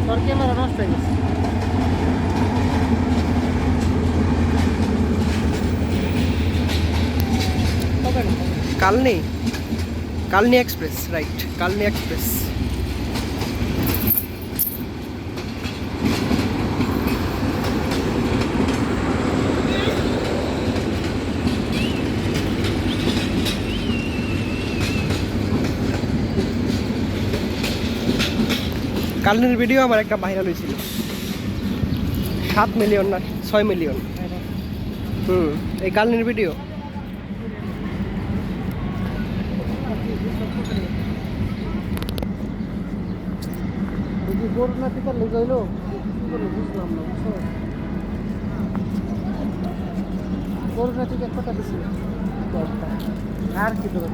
তোর ক্যামেরা নষ্ট হয়ে গেছে না Kalni Kalni express right Kalni express কালনির video আমার একটা ভাইরাল হয়েছিল। সাত মিলিয়ন না, ছয় মিলিয়ন হুম, এই কালনির ভিডিও হইল বুঝলাম না বুঝছ গরু না ঠিক এক কথা আর কি দেবো